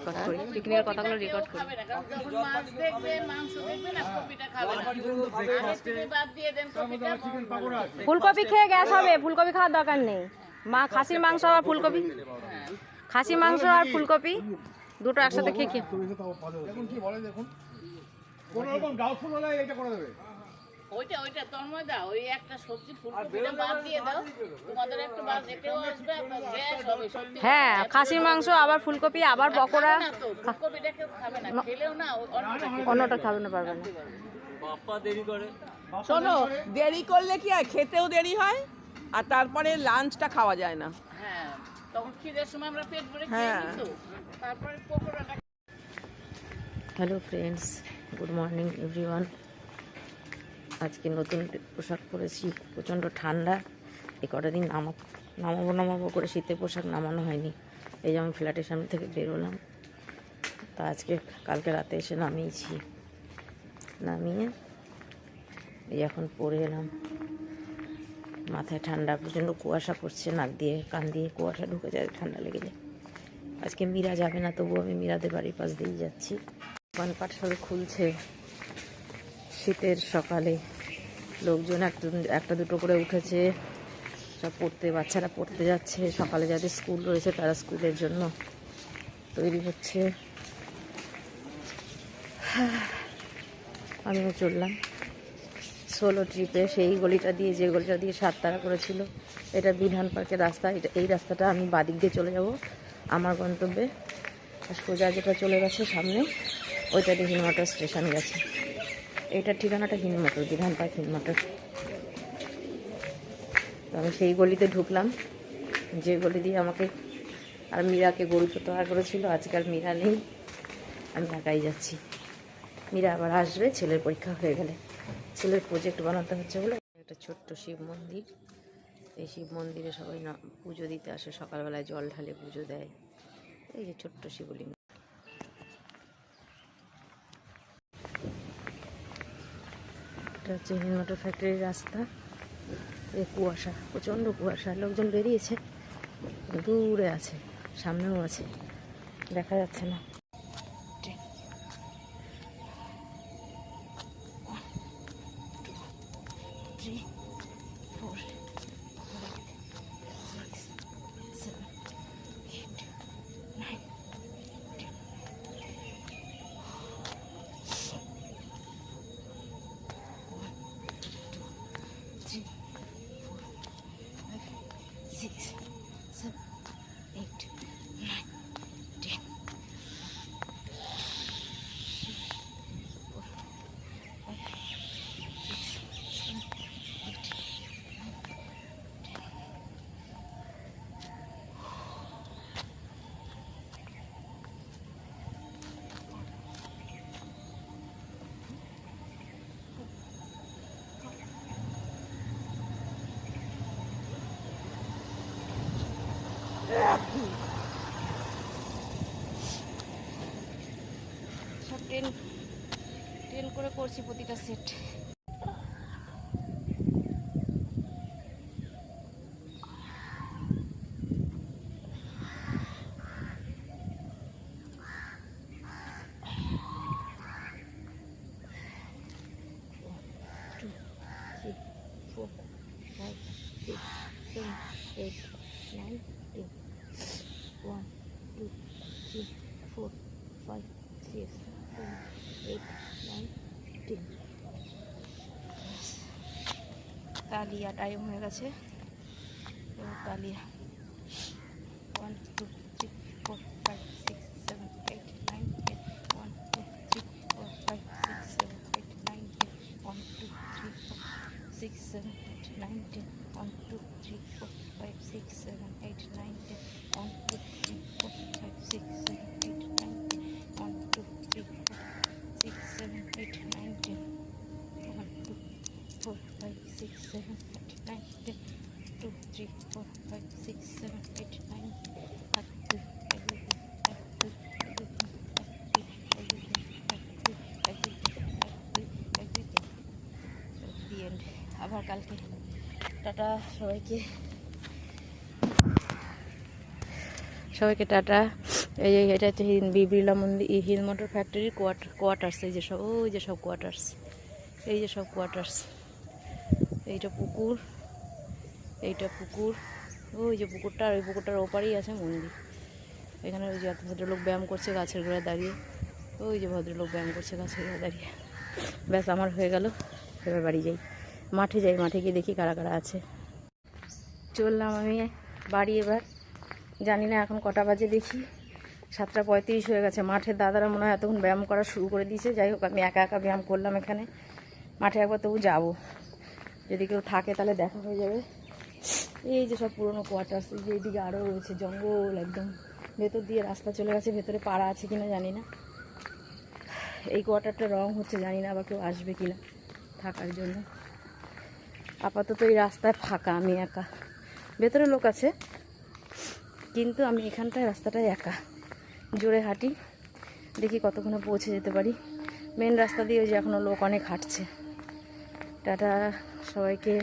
Record করি পিকনিকের কথাগুলো রেকর্ড করি। খাবে না কারণ যখন মাছ দেখবে মাংস দেখবে না কপিটা খাবে আগে বাদ দিয়ে দেন কপিটা ফুলকপি খেয়ে গ্যাস হবে ফুলকপি খাওয়ার দরকার নেই। মা খাসির মাংস আর ফুলকপি। খাসি মাংস আর ফুলকপি দুটো একসাথে খেয়ে খেয়ে। দেখুন কি বলে দেখুন? কোন রকম ডাউটফুল হলে এটা করে দেবে। ওইটা ওইটা তন্ময় দাও ওই একটা সবজি ফুলকপিটা বাদ দিয়ে দাও। তোমাদের একটা বাদ এটাও আসবে গ্যাস হবে সত্যি হ্যাঁ খাসির মাংস আবার ফুলকপি আবার পকোড়া। ফুলকপিটা কেউ খাবে না খেলেও না অন্যটা খাবে না পারবে না। শোনো দেরি করলে কি হয়? খেতেও দেরি হয় আর তারপরে লাঞ্চটা খাওয়া যায় না। হ্যাঁ তখন খিদের সময় আমরা পেট ভরে খেয়ে হ্যাঁ। তারপরে পকোড়াটা hello friends good morning everyone. আজকে নতুন পোশাক পরেছি, প্রচণ্ড ঠান্ডা। এ কটা দিন নামা নামাবো নামাবো করে শীতের পোশাক নামানো হয়নি। এই যে আমি ফ্ল্যাটের সামনে থেকে বেরোলাম তা আজকে কালকে রাতে এসে নামিয়েছি। নামিয়ে এই এখন পরে এলাম। মাথায় ঠান্ডা, প্রচণ্ড কুয়াশা পড়ছে, নাক দিয়ে, কান দিয়ে কুয়াশা ঢুকে যায়, ঠান্ডা লেগে যায়। আজকে মীরা যাবে না, তবুও আমি মীরাদের বাড়ির পাশ দিয়েই যাচ্ছি। পাট সবে খুলছে। শীতের সকালে লোকজন একটা একটা দুটো করে উঠেছে। সব পড়তে, বাচ্চারা পড়তে যাচ্ছে। সকালে যাদের স্কুল রয়েছে তারা স্কুলের জন্য তৈরি হচ্ছে। আমিও চললাম। সোলো ট্রিপে সেই গলিটা দিয়ে, যে গলিটা দিয়ে সাততারা করেছিল, এটা বিধান পার্কের রাস্তা। এটা, এই রাস্তাটা আমি বাদিক দিয়ে চলে যাব, আমার গন্তব্যে। সোজা যেটা চলে গেছে সামনে, ওইটা দিয়ে হিনমটর স্টেশন গেছে। এইটার ঠিকানাটা হিনমটর বিধান পার্ক হিনমটর তো আমি সেই গলিতে ঢুকলাম। যে গলি দিয়ে আমাকে আর মীরাকে গরু তোয়া করেছিল, আজকাল মীরা নেই। আমি একাই যাচ্ছি। মীরা আবার আসবে, ছেলের পরীক্ষা হয়ে গেলে। ছেলের প্রজেক্ট বানাতে হচ্ছে বলে একটা ছোট্ট শিব মন্দির। এই শিব মন্দিরে সবাই পুজো দিতে আসে, সকালবেলায় জল ঢালে পুজো দেয়। এই যে ছোট্ট শিবলিঙ্গ। এটা হচ্ছে হিলমোটর ফ্যাক্টরির রাস্তা। এ কুয়াশা, প্রচণ্ড কুয়াশা। লোকজন বেরিয়েছে দূরে আছে, সামনেও আছে, দেখা যাচ্ছে না। টেন টেন করে করছি প্রতিটা set four, five, six, seven, eight, nine, ten. One, two, three, four, five, six, seven, eight, nine, ten. তালিয়া টাইম হয়ে গেছে। কালিয়া ওয়ান টু আবার কালকে। টাটা সবাইকে। সবাইকে টাটা। এই যে এটা হচ্ছে হিন- বি- বিড়লা মন্দির হিল মোটর ফ্যাক্টরির কোয়ার্টার কোয়ার্টার্স, এই যে সব ওই যে সব কোয়ার্টার্স। এই যে সব কোয়ার্টার্স। এইটা পুকুর। এইটা পুকুর। ওই যে পুকুরটা আর ওই পুকুরটার ওপারেই আছে মন্দির। এখানে ওই যে এক ভদ্রলোক ব্যায়াম করছে গাছের গোড়ায় দাঁড়িয়ে। ওই যে ভদ্রলোক ব্যায়াম করছে গাছের গোড়ায় দাঁড়িয়ে। ব্যাস, আমার হয়ে গেল। এবার বাড়ি যাই। মাঠে যাই, মাঠে গিয়ে দেখি কারা কারা আছে। চললাম আমি বাড়ি এবার। জানি না এখন কটা বাজে দেখি। সাতটা পঁয়ত্রিশ হয়ে গেছে। মাঠের দাদারা মনে হয় এতক্ষণ ব্যায়াম করা শুরু করে দিয়েছে। যাই হোক, আমি একা একা ব্যায়াম করলাম এখানে। মাঠে একবার তবু যাব। যদি কেউ থাকে তাহলে দেখা হয়ে যাবে। এই যে সব পুরোনো কোয়ার্টার্স এই যে এইদিকে আরও রয়েছে জঙ্গল একদম। ভেতর দিয়ে রাস্তা চলে গেছে, ভেতরে পাড়া আছে কিনা জানি না। এই কোয়ার্টারটা রং হচ্ছে জানি না আবার কেউ আসবে কিনা থাকার জন্য। আপাতত এই রাস্তায় ফাঁকা, আমি একা। ভেতরে লোক আছে, কিন্তু আমি এখানটায়, রাস্তাটায় একা। জোরে হাঁটি, দেখি কতক্ষণে পৌঁছে যেতে পারি। মেন রাস্তা দিয়ে যে এখনও লোক অনেক হাঁটছে। টাটা, সবাইকে।